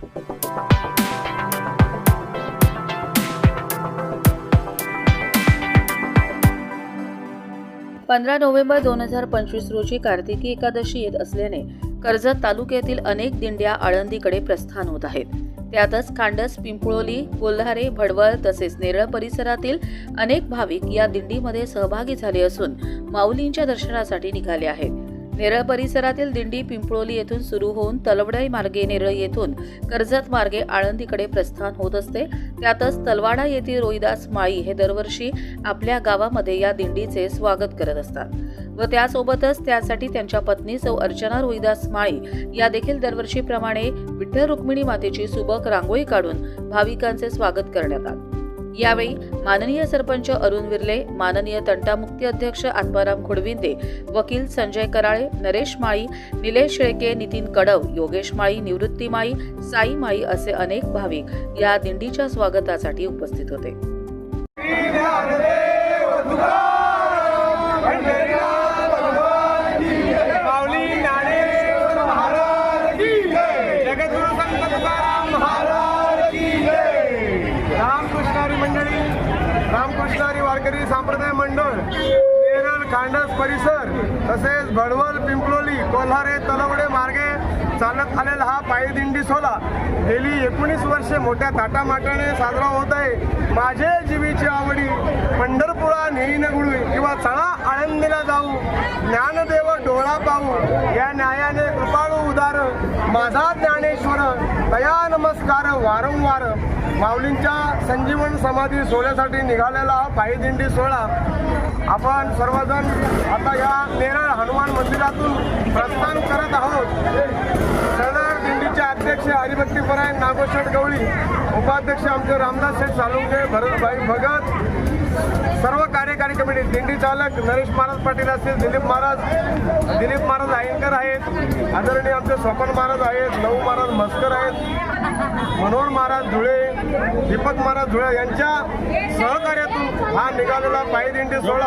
पंधरा नोव्हेंबर दोन हजार पंचवीस रोजी कार्तिकी एकादशी येत असल्याने कर्जत तालुक्यातील अनेक दिंड्या आळंदीकडे प्रस्थान होत आहेत. त्यातच खांडस पिंपळोली कोल्हारे भडवळ तसेच नेरळ परिसरातील अनेक भाविक या दिंडीमध्ये सहभागी झाले असून माऊलींच्या दर्शनासाठी निघाले आहेत. नेरळ परिसरातील दिंडी पिंपळोली येथून सुरू होऊन तलवडाई मार्गे नेरळ येथून कर्जत मार्गे आळंदीकडे प्रस्थान होत असते. त्यातच तलवाडा येथील रोहिदास माळी हे दरवर्षी आपल्या गावामध्ये या दिंडीचे स्वागत करत असतात व त्यासोबतच त्यासाठी त्यांच्या पत्नी सौ अर्चना रोहिदास माळी या देखील दरवर्षीप्रमाणे विठ्ठल रुक्मिणी मातेची सुबक रांगोळी काढून भाविकांचे स्वागत करण्यात आले. यावेळी माननीय सरपंच अरुण विर्ले माननीय तंटामुक्ती अध्यक्ष आत्माराम खुडविंदे वकील संजय कराळे नरेश माळी निलेश शेळके नितीन कडव योगेश माळी निवृत्ती माळी साई माळी असे अनेक भाविक या दिंडीच्या स्वागतासाठी उपस्थित होते. वारकरी संप्रदाय मंडळ नेरळ खांडस परिसर तसेच भडवल पिंपलोली कोल्हारे तलवडे मार्गे चालत आलेला हा पायदिंडी सोहळा. सोला गेली एकोणीस वर्षे मोठ्या थाटामाटाने साजरा होत आहे. माझे जीवीची आवडी पंढरपुरा नेईन गुळू किंवा चळा आळंदीला जाऊ ज्ञानदेव डोळा पाहू या न्यायाने कृपाळू उदार माझा ज्ञाने दया नमस्कार वारंवार माऊलींच्या संजीवन समाधी सोहळ्यासाठी निघालेला हा पायी दिंडी सोहळा. आपण सर्वजण आता या नेरळ हनुमान मंदिरातून प्रस्थान करत आहोत. सदर दिंडीचे अध्यक्ष हरिभक्तीपरायण नागोशेठ गवळी उपाध्यक्ष आमचे रामदास शेठ सालुंगे भरतभाई भगत सर्व कार्यकारी कमिटी दिंडी चालक नरेश महाराज पाटील असतील दिलीप महाराज दिलीप महाराज आयंकर आहेत आदरणीय आमचे स्वपन महाराज आहेत नऊ महाराज मस्कर आहेत मनोहर महाराज धुळे दीपक महाराज धुळे यांच्या सहकार्यातून हा निघालेला पायी दिंडी सोहळा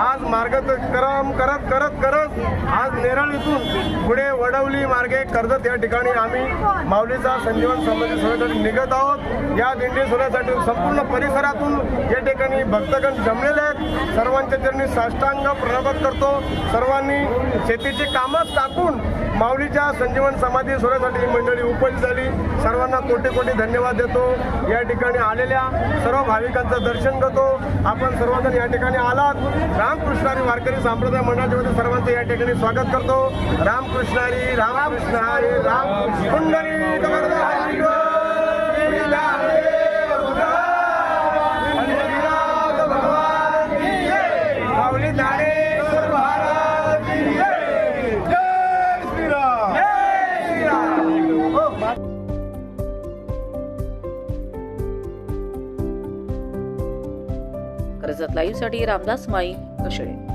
आज मार्गक्रम करत करत करत आज नेरळ इथून पुढे वडवली मार्गे कर्जत या ठिकाणी आम्ही माऊलीचा संजीवन संबंधी सोहळ्यासाठी निघत आहोत. या दिंडी सोहळ्यासाठी संपूर्ण परिसरातून या ठिकाणी भक्तगण जमलेले आहेत. सर्वांच्या त्यांनी साष्टांग प्रणवत करतो. सर्वांनी शेतीची कामच टाकून माऊलीच्या संजीवन समाधी सोहळ्यासाठी ही मंडळी उपस्थित झाली. सर्वांना कोटी कोटी धन्यवाद देतो. या ठिकाणी आलेल्या सर्व भाविकांचं दर्शन करतो आपण सर्वजण या ठिकाणी आलात. रामकृष्णारी वारकरी संप्रदाय मंडळाच्या वतीने सर्वांचं या ठिकाणी स्वागत करतो. रामकृष्णारी रामकृष्णारी राम कुंडली कर्जत लाईव्हसाठी रामदास माई कशळे.